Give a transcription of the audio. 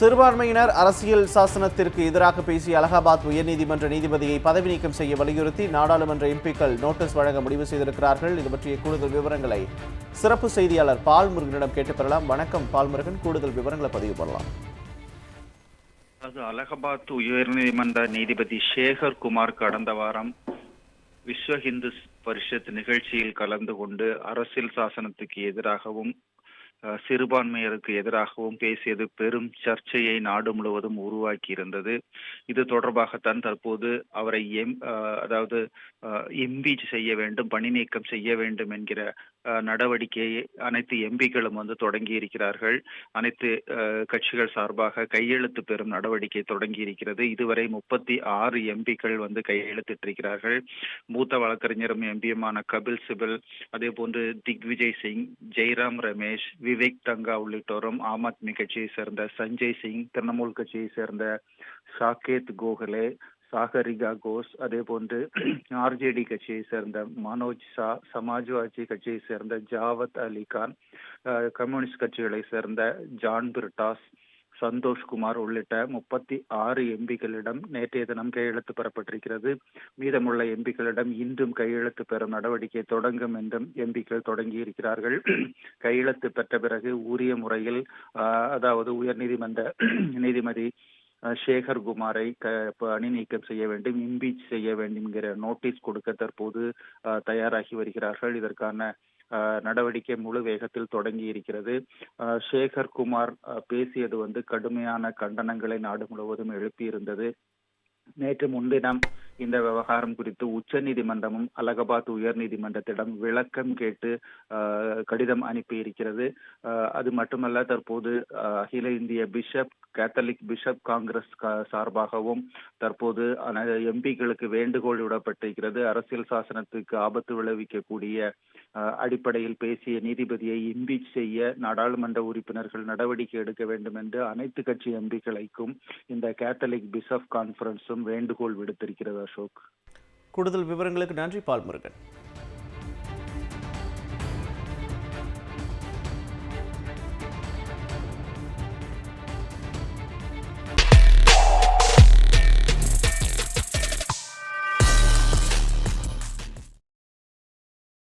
சிறுபான்மையினர் அரசியல் சாசனத்திற்கு எதிராக பேசிய அலகாபாத் உயர்நீதிமன்ற நீதிபதியை பதவி நீக்கம் செய்ய வலியுறுத்தி நாடாளுமன்ற எம்பிக்கள் நோட்டீஸ் வழங்க முடிவு செய்திருக்கிறார்கள். இது பற்றிய கூடுதல் விவரங்களை சிறப்பு செய்தியாளர் பால்முருகனிடம் கேட்டு பெறலாம். வணக்கம் பால்முருகன். கூடுதல் விவரங்களை பதிவு பண்ணலாம். அலகாபாத் உயர்நீதிமன்ற நீதிபதி சேகர் குமார் கடந்த வாரம் விஸ்வ ஹிந்து பரிஷத் நிகழ்ச்சியில் கலந்து கொண்டு அரசியல் சாசனத்துக்கு எதிராகவும் சிறுபான்மையருக்கு எதிராகவும் பேசியது பெரும் சர்ச்சையை நாடு முழுவதும் உருவாக்கி இருந்தது இது தொடர்பாகத்தான் தற்போது அவரை எம் அஹ், அதாவது இம்பீச் செய்ய வேண்டும் பணி நீக்கம் செய்ய வேண்டும் என்கிற நடவடிக்கையை அனைத்து எம்பிக்களும் வந்து தொடங்கி இருக்கிறார்கள். அனைத்து கட்சிகள் சார்பாக கையெழுத்து பெறும் நடவடிக்கை தொடங்கி இருக்கிறது. இதுவரை முப்பத்தி ஆறு எம்பிக்கள் வந்து கையெழுத்திட்டிருக்கிறார்கள் மூத்த வழக்கறிஞரும் எம்பியுமான கபில் சிபல் அதே போன்று திக்விஜய் சிங் ஜெய்ராம் ரமேஷ் விவேக் தங்கா உள்ளிட்டோரும் ஆம் ஆத்மி கட்சியை சேர்ந்த சஞ்சய் சிங் திரிணாமுல் கட்சியை சேர்ந்த சாகேத் கோகலே சாகரிகா கோஸ் அதே போன்று ஆர்ஜேடி கட்சியை சேர்ந்த மனோஜ் ஷா சமாஜ்வாதி கட்சியை சேர்ந்த ஜாவத் அலி கான் கம்யூனிஸ்ட் கட்சிகளை சேர்ந்த ஜான் பிரிட்டாஸ் சந்தோஷ்குமார் உள்ளிட்ட முப்பத்தி ஆறு எம்பிக்களிடம் நேற்றைய தினம் கையெழுத்து பெறப்பட்டிருக்கிறது. மீதமுள்ள எம்பிக்களிடம் இன்றும் கையெழுத்து பெறும் நடவடிக்கை தொடங்கும் என்றும் எம்பிக்கள் தொடங்கி இருக்கிறார்கள் கையெழுத்து பெற்ற பிறகு உரிய முறையில் ஆஹ், அதாவது உயர்நீதிமன்ற நீதிமன்ற நீதிமதி சேகர் குமாரை க- பணி நீக்கம் செய்ய வேண்டும் இம்பீச் செய்ய வேண்டும் என்கிற நோட்டீஸ் கொடுக்க தற்போது தயாராகி வருகிறார்கள். இதற்கான நடவடிக்கை முழு வேகத்தில் தொடங்கி இருக்கிறது. ஆஹ், சேகர் குமார் பேசியது வந்து கடுமையான கண்டனங்களை நாடு முழுவதும் எழுப்பியிருந்தது. நேற்று முன்தினம் இந்த விவகாரம் குறித்து உச்ச நீதிமன்றமும் அலகாபாத் உயர்நீதிமன்றத்திடம் விளக்கம் கேட்டு கடிதம் அனுப்பி இருக்கிறது. அது மட்டுமல்ல தற்போது அகில இந்திய பிஷப் கேத்தலிக் பிஷப் காங்கிரஸ் சார்பாகவும் தற்போது எம்பிக்களுக்கு வேண்டுகோள் விடப்பட்டிருக்கிறது. அரசியல் சாசனத்துக்கு ஆபத்து விளைவிக்கக்கூடிய அடிப்படையில் பேசிய நீதிபதியை இம்பீச் செய்ய நாடாளுமன்ற உறுப்பினர்கள் நடவடிக்கை எடுக்க வேண்டும் என்று அனைத்து கட்சி எம்பிக்களுக்கும் இந்த கேத்தலிக் பிஷப் கான்பரன்ஸும் வேண்டுகோள் விடுத்திருக்கிறது அசோக். கூடுதல் விவரங்களுக்கு நன்றி பால் முருகன்